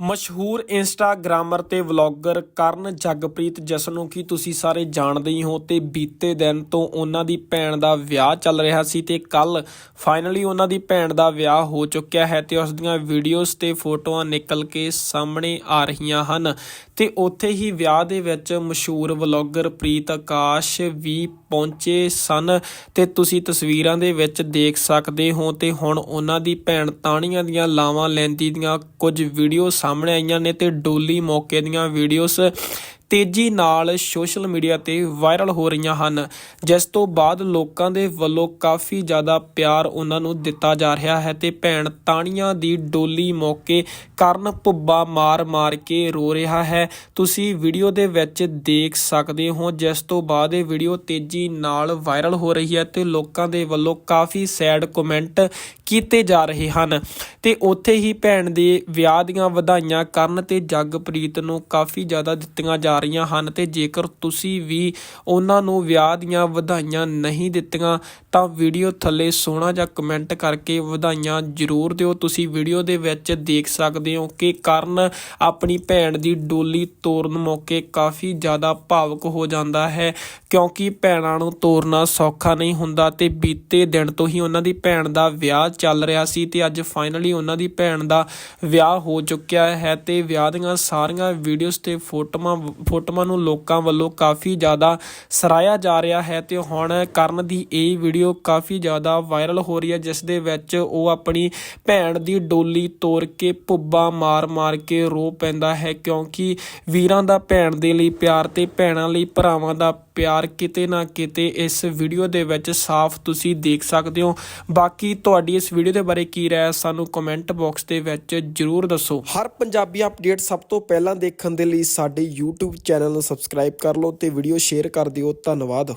ਮਸ਼ਹੂਰ ਇੰਸਟਾਗ੍ਰਾਮਰ ਤੇ ਵਲੌਗਰ ਕਰਨ ਜਗਪ੍ਰੀਤ ਜਿਸ ਨੂੰ ਕਿ ਤੁਸੀਂ ਸਾਰੇ ਜਾਣਦੇ ਹੀ ਹੋ ਤੇ ਬੀਤੇ ਦਿਨ ਤੋਂ ਉਹਨਾਂ ਦੀ ਭੈਣ ਦਾ ਵਿਆਹ ਚੱਲ ਰਿਹਾ ਸੀ ਤੇ ਕੱਲ ਫਾਈਨਲੀ ਉਹਨਾਂ ਦੀ ਭੈਣ ਦਾ ਵਿਆਹ ਹੋ ਚੁੱਕਿਆ ਹੈ ਤੇ ਉਸ ਦੀਆਂ ਵੀਡੀਓਜ਼ ਤੇ ਫੋਟੋਆਂ ਨਿਕਲ ਕੇ ਸਾਹਮਣੇ ਆ ਰਹੀਆਂ ਹਨ। ਤੇ ਉੱਥੇ ਹੀ ਵਿਆਹ ਦੇ ਵਿੱਚ ਮਸ਼ਹੂਰ ਵਲੌਗਰ ਪ੍ਰੀਤ ਆਕਾਸ਼ ਵੀ ਪਹੁੰਚੇ ਸਨ ਤੇ ਤੁਸੀਂ ਤਸਵੀਰਾਂ ਦੇ ਵਿੱਚ ਦੇਖ ਸਕਦੇ ਹੋ ਤੇ ਹੁਣ ਉਹਨਾਂ ਦੀ ਭੈਣ ਤਾਣੀਆਂ ਦੀਆਂ ਲਾਵਾਂ ਲੈਂਦੀ ਦੀਆਂ ਕੁਝ ਵੀਡੀਓ ਸਾਹਮਣੇ ਆਈਆਂ ਨੇ ਤੇ ਡੋਲੀ ਮੌਕੇ ਦੀਆਂ ਵੀਡੀਓਜ਼ ਤੇਜ਼ੀ ਨਾਲ ਸੋਸ਼ਲ ਮੀਡੀਆ ਤੇ ਵਾਇਰਲ ਹੋ ਰਹੀਆਂ ਹਨ, ਜਿਸ ਤੋਂ ਬਾਅਦ ਲੋਕਾਂ ਦੇ ਵੱਲੋਂ ਕਾਫੀ ਜ਼ਿਆਦਾ ਪਿਆਰ ਉਹਨਾਂ ਨੂੰ ਦਿੱਤਾ ਜਾ ਰਿਹਾ ਹੈ ਤੇ ਭੈਣ ਤਾਣੀਆਂ ਦੀ ਡੋਲੀ ਮੌਕੇ ਕਰਨ ਪੁੱਬਾ ਮਾਰ-ਮਾਰ ਕੇ ਰੋ ਰਿਹਾ ਹੈ। ਤੁਸੀਂ ਵੀਡੀਓ ਦੇ ਵਿੱਚ ਦੇਖ ਸਕਦੇ ਹੋ, ਜਿਸ ਤੋਂ ਬਾਅਦ ਇਹ ਵੀਡੀਓ ਤੇਜ਼ੀ ਨਾਲ ਵਾਇਰਲ ਹੋ ਰਹੀ ਹੈ ਤੇ ਲੋਕਾਂ ਦੇ ਵੱਲੋਂ ਕਾਫੀ ਸੈਡ ਕਮੈਂਟ ਕੀਤੇ ਜਾ ਰਹੇ ਹਨ। ਤੇ ਉੱਥੇ ਹੀ ਭੈਣ ਦੇ ਵਿਆਹ ਦੀਆਂ ਵਧਾਈਆਂ ਕਰਨ ਤੇ ਜਗਪ੍ਰੀਤ ਨੂੰ ਕਾਫੀ ਜ਼ਿਆਦਾ ਦਿੱਤੀਆਂ ਜਾ ਰਹੀਆਂ ਹਨ ਤੇ ਜੇਕਰ ਤੁਸੀਂ ਵੀ ਉਹਨਾਂ ਨੂੰ ਵਿਆਹ ਦੀਆਂ ਵਧਾਈਆਂ ਨਹੀਂ ਦਿੱਤੀਆਂ, ਤਾਂ ਵੀਡੀਓ ਥੱਲੇ ਸੋਹਣਾ ਜਿਹਾ ਕਮੈਂਟ ਕਰਕੇ ਵਧਾਈਆਂ ਜ਼ਰੂਰ ਦਿਓ। ਤੁਸੀਂ ਵੀਡੀਓ ਦੇ ਵਿੱਚ ਦੇਖ ਸਕਦੇ ਹੋ ਕਿ ਕਰਨ ਆਪਣੀ ਭੈਣ ਦੀ ਡੋਲੀ ਤੋਰਨ ਮੌਕੇ ਕਾਫੀ ਜ਼ਿਆਦਾ ਭਾਵੁਕ ਹੋ ਜਾਂਦਾ ਹੈ, ਕਿਉਂਕਿ ਭੈਣਾਂ ਨੂੰ ਤੋਰਨਾ ਸੌਖਾ ਨਹੀਂ ਹੁੰਦਾ ਤੇ ਬੀਤੇ ਦਿਨ ਤੋਂ ਹੀ ਉਹਨਾਂ ਦੀ ਭੈਣ ਦਾ ਵਿਆਹ ਚੱਲ ਰਿਹਾ ਸੀ ਤੇ ਅੱਜ ਫਾਈਨਲੀ ਉਹਨਾਂ ਦੀ ਭੈਣ ਦਾ ਵਿਆਹ ਹੋ ਚੁੱਕਿਆ ਹੈ ਤੇ ਵਿਆਹ ਦੀਆਂ ਸਾਰੀਆਂ ਵੀਡੀਓਜ਼ ਤੇ ਫੋਟੋਆਂ ਫੋਟੋਆਂ ਨੂੰ ਲੋਕਾਂ ਵੱਲੋਂ ਕਾਫੀ ਜ਼ਿਆਦਾ ਸਰਾਇਆ ਜਾ ਰਿਹਾ ਹੈ ਤੇ ਹੁਣ ਕਰਨ ਦੀ ਇਹ ਵੀਡੀਓ ਕਾਫੀ ਜ਼ਿਆਦਾ ਵਾਇਰਲ ਹੋ ਰਹੀ ਹੈ, ਜਿਸ ਦੇ ਵਿੱਚ ਉਹ ਆਪਣੀ ਭੈਣ ਦੀ ਡੋਲੀ ਤੋੜ ਕੇ ਪੁੱਬਾ ਮਾਰ-ਮਾਰ ਕੇ ਰੋ ਪੈਂਦਾ ਹੈ ਕਿਉਂਕਿ ਵੀਰਾਂ ਦਾ ਭੈਣ ਦੇ ਲਈ ਪਿਆਰ ਤੇ ਭੈਣਾਂ ਲਈ ਭਰਾਵਾਂ ਦਾ ਪਿਆਰ ਕਿਤੇ ਨਾ ਕਿਤੇ ਇਸ ਵੀਡੀਓ ਦੇ ਵਿੱਚ ਸਾਫ਼ ਤੁਸੀਂ ਦੇਖ ਸਕਦੇ ਹੋ। ਬਾਕੀ ਤੁਹਾਡੀ ਇਸ ਵੀਡੀਓ ਦੇ ਬਾਰੇ ਕੀ ਰਾਏ ਸਾਨੂੰ ਕਮੈਂਟ ਬਾਕਸ ਦੇ ਵਿੱਚ ਜਰੂਰ ਦੱਸੋ। ਹਰ ਪੰਜਾਬੀ ਅਪਡੇਟ ਸਭ ਤੋਂ ਪਹਿਲਾਂ ਦੇਖਣ ਦੇ ਲਈ ਸਾਡੇ YouTube ਚੈਨਲ ਨੂੰ ਸਬਸਕ੍ਰਾਈਬ ਕਰ ਲਓ ਤੇ ਵੀਡੀਓ ਸ਼ੇਅਰ ਕਰ ਦਿਓ। ਧੰਨਵਾਦ।